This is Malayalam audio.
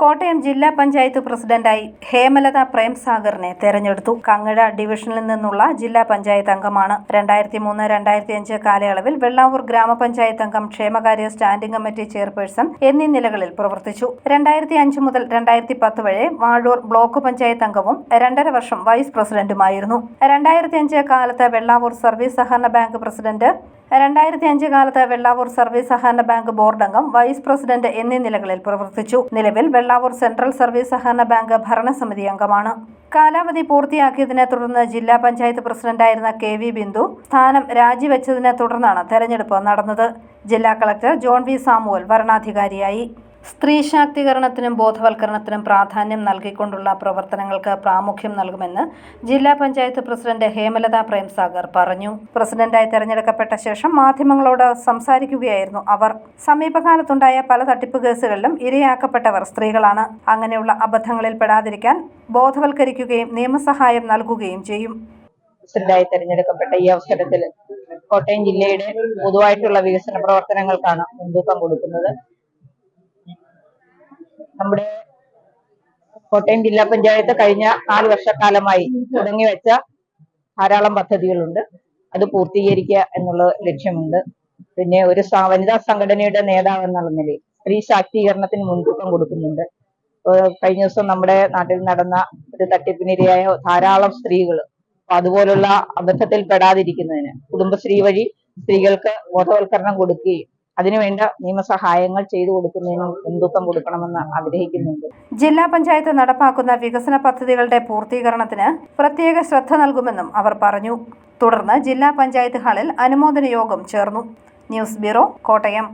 കോട്ടയം ജില്ലാ പഞ്ചായത്ത് പ്രസിഡന്റായി ഹേമലത പ്രേംസാഗറിനെ തെരഞ്ഞെടുത്തു. കങ്ങഴ ഡിവിഷനിൽ നിന്നുള്ള ജില്ലാ പഞ്ചായത്ത് അംഗമാണ്. രണ്ടായിരത്തി മൂന്ന് രണ്ടായിരത്തി അഞ്ച് കാലയളവിൽ വെള്ളാവൂർ ഗ്രാമപഞ്ചായത്ത് അംഗം ക്ഷേമകാര്യ സ്റ്റാൻഡിംഗ് കമ്മിറ്റി ചെയർപേഴ്സൺ എന്നീ നിലകളിൽ പ്രവർത്തിച്ചു. രണ്ടായിരത്തി അഞ്ച് മുതൽ രണ്ടായിരത്തി പത്ത് വരെ വാഴൂർ ബ്ലോക്ക് പഞ്ചായത്ത് അംഗവും രണ്ടര വർഷം വൈസ് പ്രസിഡന്റുമായിരുന്നു. രണ്ടായിരത്തി അഞ്ച് കാലത്ത് വെള്ളാവൂർ സർവീസ് സഹകരണ ബാങ്ക് പ്രസിഡന്റ് രണ്ടായിരത്തി അഞ്ച് കാലത്ത് വെള്ളാവൂർ സർവീസ് സഹകരണ ബാങ്ക് ബോർഡ് അംഗം വൈസ് പ്രസിഡന്റ് എന്നീ നിലകളിൽ പ്രവർത്തിച്ചു. നിലവിൽ വെള്ളാവൂർ സെൻട്രൽ സർവീസ് സഹകരണ ബാങ്ക് ഭരണസമിതി അംഗമാണ്. കാലാവധി പൂർത്തിയാക്കിയതിനെ തുടർന്ന് ജില്ലാ പഞ്ചായത്ത് പ്രസിഡന്റായിരുന്ന കെ വി ബിന്ദു സ്ഥാനം രാജിവെച്ചതിനെ തുടർന്നാണ് തെരഞ്ഞെടുപ്പ് നടന്നത്. ജില്ലാ കളക്ടർ ജോൺ വി സാമുവൽ വരണാധികാരിയായി. സ്ത്രീ ശാക്തീകരണത്തിനും ബോധവൽക്കരണത്തിനും പ്രാധാന്യം നൽകിക്കൊണ്ടുള്ള പ്രവർത്തനങ്ങൾക്ക് പ്രാമുഖ്യം നൽകുമെന്ന് ജില്ലാ പഞ്ചായത്ത് പ്രസിഡന്റ് ഹേമലത പ്രേംസാഗർ പറഞ്ഞു. പ്രസിഡന്റായി തെരഞ്ഞെടുക്കപ്പെട്ട ശേഷം മാധ്യമങ്ങളോട് സംസാരിക്കുകയായിരുന്നു അവർ. സമീപകാലത്തുണ്ടായ പല തട്ടിപ്പ് കേസുകളിലും ഇരയാക്കപ്പെട്ടവർ സ്ത്രീകളാണ്. അങ്ങനെയുള്ള അബദ്ധങ്ങളിൽ പെടാതിരിക്കാൻ ബോധവൽക്കരിക്കുകയും നിയമസഹായം നൽകുകയും ചെയ്യും. പ്രസിഡന്റായി തെരഞ്ഞെടുക്കപ്പെട്ട ഈ അവസരത്തിൽ കോട്ടയം ജില്ലയുടെ പൊതുവായിട്ടുള്ള വികസന പ്രവർത്തനങ്ങൾക്കാണ് മുൻതൂക്കം കൊടുക്കുന്നത്. നമ്മുടെ കോട്ടയം ജില്ലാ പഞ്ചായത്ത് കഴിഞ്ഞ നാല് വർഷക്കാലമായി തുടങ്ങി വെച്ച ധാരാളം പദ്ധതികളുണ്ട്. അത് പൂർത്തീകരിക്കുക എന്നുള്ള ലക്ഷ്യമുണ്ട്. പിന്നെ ഒരു വനിതാ സംഘടനയുടെ നേതാവ് എന്നുള്ള നിലയിൽ സ്ത്രീ ശാക്തീകരണത്തിന് മുൻതൂക്കം കൊടുക്കുന്നുണ്ട്. കഴിഞ്ഞ ദിവസം നമ്മുടെ നാട്ടിൽ നടന്ന ഒരു തട്ടിപ്പിനിരയായ ധാരാളം സ്ത്രീകൾ അതുപോലുള്ള അബദ്ധത്തിൽ പെടാതിരിക്കുന്നതിന് കുടുംബശ്രീ വഴി സ്ത്രീകൾക്ക് ബോധവൽക്കരണം കൊടുക്കുകയും അതിനുവേണ്ട നിയമസഹായങ്ങൾ ചെയ്തു കൊടുക്കുന്നതിന് മുൻതൂക്കം കൊടുക്കണമെന്ന് ആഗ്രഹിക്കുന്നുണ്ട്. ജില്ലാ പഞ്ചായത്ത് നടപ്പാക്കുന്ന വികസന പദ്ധതികളുടെ പൂർത്തീകരണത്തിന് പ്രത്യേക ശ്രദ്ധ നൽകുമെന്നും അവർ പറഞ്ഞു. തുടർന്ന് ജില്ലാ പഞ്ചായത്ത് ഹാളിൽ അനുമോദന യോഗം ചേർന്നു. News bureau Kottayam.